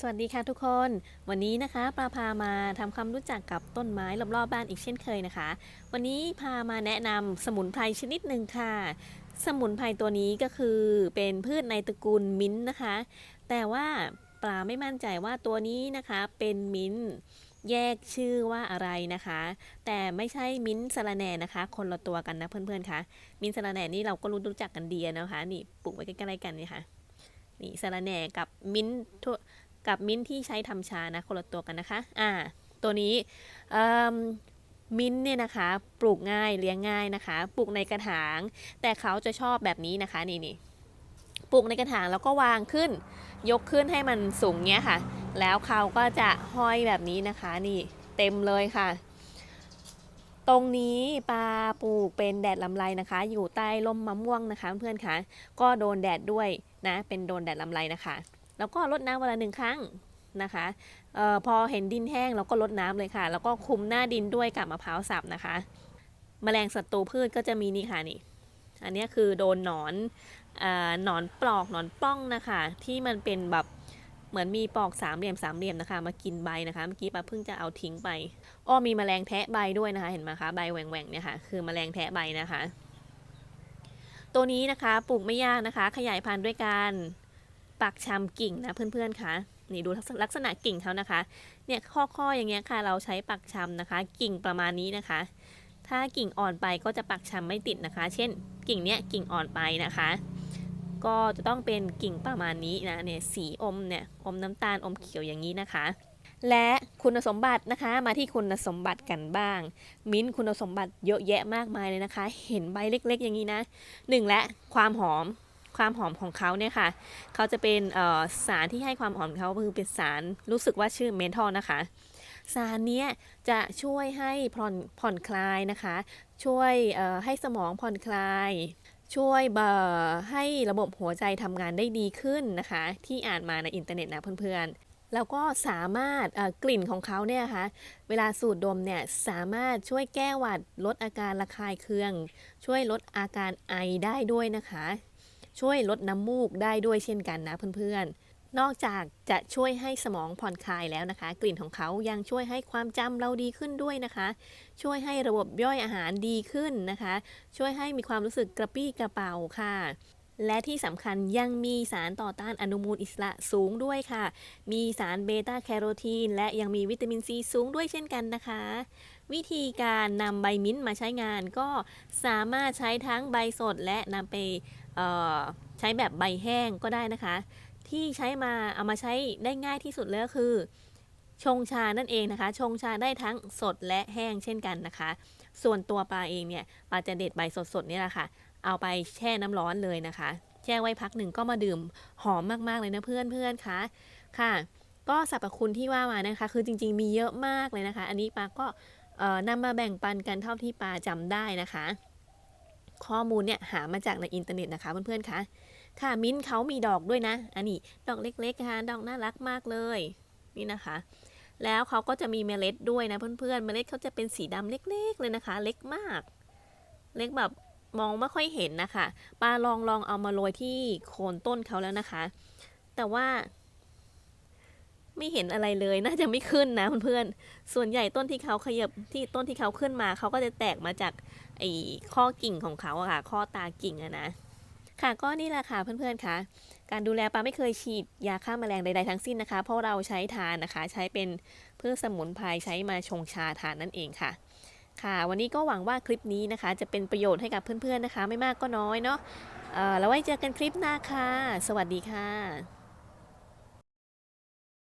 สวัสดีค่ะทุกคน วันนี้นะคะปลาพามาทำความรู้จักกับต้นไม้รอบๆบ้านอีกเช่นเคยนะคะ วันนี้พามาแนะนำสมุนไพรชนิดหนึ่งค่ะ สมุนไพรตัวนี้ก็คือเป็นพืชในตระกูลมิ้นนะคะ แต่ว่าปลาไม่มั่นใจว่าตัวนี้นะคะเป็นมิ้นแยกชื่อว่าอะไรนะคะ แต่ไม่ใช่มิ้นสะระแหน่นะคะ คนละตัวกันนะเพื่อนๆคะมิ้นสะระแหน่นี่เราก็รู้รู้จักกันดีนะคะ นี่ปลูกไว้ใกล้ๆกันนี่ค่ะนี่สะระแหน่กับมิ้นทั่ว กับมิ้นท์ที่ใช้ทำชานะคนละตัวกันนะคะ อ่า ตัวนี้มิ้นท์เนี่ยนะคะปลูกง่ายเลี้ยงง่ายนะคะ ปลูกในกระถาง แต่เขาจะชอบแบบนี้นะคะนี่นี่ปลูกในกระถางแล้วก็วางขึ้น ยกขึ้นให้มันสูงเนี้ยค่ะ แล้วเขาก็จะห้อยแบบนี้นะคะนี่เต็มเลยค่ะ ตรงนี้ปลาปลูกเป็นแดดลำไรนะคะ อยู่ใต้ร่มมะม่วงนะคะ เพื่อนคะก็โดนแดดด้วยนะ เป็นโดนแดดลำไรนะคะ แล้วก็รดน้ำวันละหนึ่งครั้งนะคะออพอเห็นดินแห้งเราก็รดน้ำเลยค่ะ แล้วก็คุมหน้าดินด้วยกับมะพร้าวสับนะคะ แมลงศัตรูพืชก็จะมีนี่ค่ะนี่ อันนี้คือโดนหนอนออหนอนปลอกหนอนป้องนะคะ ที่มันเป็นแบบเหมือนมีปลอกสามเหลี่ยมสามเหลี่ยมนะคะ มากินใบนะคะ เมื่อกี้ป้าเพิ่งจะเอาทิ้งไป อ้อมีแมลงแทะใบด้วยนะคะ เห็นไหมคะ ใบแหว่งๆเนี่ยค่ะ คือแมลงแทะใบนะคะ ตัวนี้นะคะ ปลูกไม่ยากนะคะ ขยายพันธุ์ด้วยการ ปักชำกิ่งนะเพื่อนๆคะนี่ดูลักษณะกิ่งเขานะคะ เนี่ยข้อๆอย่างเงี้ยค่ะเราใช้ปักชำนะคะ กิ่งประมาณนี้นะคะ ถ้ากิ่งอ่อนไปก็จะปักชำไม่ติดนะคะ เช่น กิ่งเนี้ยกิ่งอ่อนไปนะคะ ก็จะต้องเป็นกิ่งประมาณนี้นะเนี่ยสีอมเนี่ยอมน้ำตาลอมเขียวอย่างนี้นะคะและคุณสมบัตินะคะมาที่คุณสมบัติกันบ้าง มิ้นท์คุณสมบัติเยอะแยะมากมายเลยนะคะ เห็นใบเล็ก ๆ อย่างนี้นะหนึ่งและความหอม ความหอมของเขาเนี่ยค่ะ เขาจะเป็นสารที่ให้ความหอมเขาคือเป็นสารรู้สึกว่าชื่อเมนทอลนะคะ สารนี้จะช่วยให้ผ่อนผ่อนคลายนะคะ ช่วยให้สมองผ่อนคลาย ช่วยเบอร์ให้ระบบหัวใจทำงานได้ดีขึ้นนะคะ ที่อ่านมาในอินเทอร์เน็ตนะเพื่อนๆแล้วก็สามารถกลิ่นของเขาเนี่ยคะเวลาสูดดมเนี่ยสามารถช่วยแก้หวัดลดอาการระคายเคือง ช่วยลดอาการไอได้ด้วยนะคะ ช่วยลดน้ำมูกได้ด้วยเช่นกันนะเพื่อนๆ นอกจากจะช่วยให้สมองผ่อนคลายแล้วนะคะ กลิ่นของเขายังช่วยให้ความจำเราดีขึ้นด้วยนะคะ ช่วยให้ระบบย่อยอาหารดีขึ้นนะคะ ช่วยให้มีความรู้สึกกระปรี้กระเป๋าค่ะและที่สำคัญยังมีสารต่อต้านอนุมูลอิสระสูงด้วยค่ะ มีสารเบต้าแคโรทีน และยังมีวิตามินซีสูงด้วยเช่นกันนะคะ วิธีการนำใบมิ้นท์มาใช้งานก็สามารถใช้ทั้งใบสดและนำไป ใช้แบบใบแห้งก็ได้นะคะ ที่ใช้มาเอามาใช้ได้ง่ายที่สุดเลยก็คือ ชงชานั่นเองนะคะ ชงชาได้ทั้งสดและแห้งเช่นกันนะคะ ส่วนตัวปลาเองเนี่ยปลาจะเด็ดใบสดๆเนี่ยแหละค่ะ เอาไปแช่น้ำร้อนเลยนะคะ แช่ไว้พักหนึ่งก็มาดื่มหอมมากๆเลยนะเพื่อนเพื่อนๆคะค่ะ ก็สรรพคุณที่ว่ามานะคะ คือจริง ๆ มีเยอะมากเลยนะคะ อันนี้ปลาก็นำมาแบ่งปันกันเท่าที่ปลาจำได้นะคะ ข้อมูลเนี่ยหามาจากในอินเทอร์เน็ตนะคะเพื่อนๆคะค่ะมิ้นเขามีดอกด้วยนะ อันนี้ดอกเล็กๆค่ะดอกน่ารักมากเลยนี่นะคะ แล้วเขาก็จะมีเมล็ดด้วยนะเพื่อนๆเมล็ดเขาจะเป็นสีดำเล็ก ๆ เลยนะคะ เล็กมาก เล็กแบบมองไม่ค่อยเห็นนะคะปาลองลองเอามาโรยที่โคนต้นเขาแล้วนะคะ แต่ว่า ไม่เห็นอะไรเลย น่าจะไม่ขึ้นนะเพื่อนๆ ส่วนใหญ่ต้นที่เขาขยับที่ต้นที่เขาขึ้นมาเขาก็จะแตกมาจากไอ้ข้อกิ่งของเขาอะค่ะ ข้อตากิ่งอะนะ ค่ะก็นี่แหละค่ะเพื่อนๆค่ะการดูแลปลาไม่เคยฉีดยาฆ่าแมลงใดๆทั้งสิ้นนะคะ เพราะเราใช้ทานนะคะ ใช้เป็นพืชสมุนไพรใช้มาชงชาทานนั่นเองค่ะ ค่ะ วันนี้ก็หวังว่าคลิปนี้นะคะ จะเป็นประโยชน์ให้กับเพื่อนๆนะคะ ไม่มากก็น้อยเนาะเออแล้วไว้เจอกันคลิปหน้าค่ะ สวัสดีค่ะ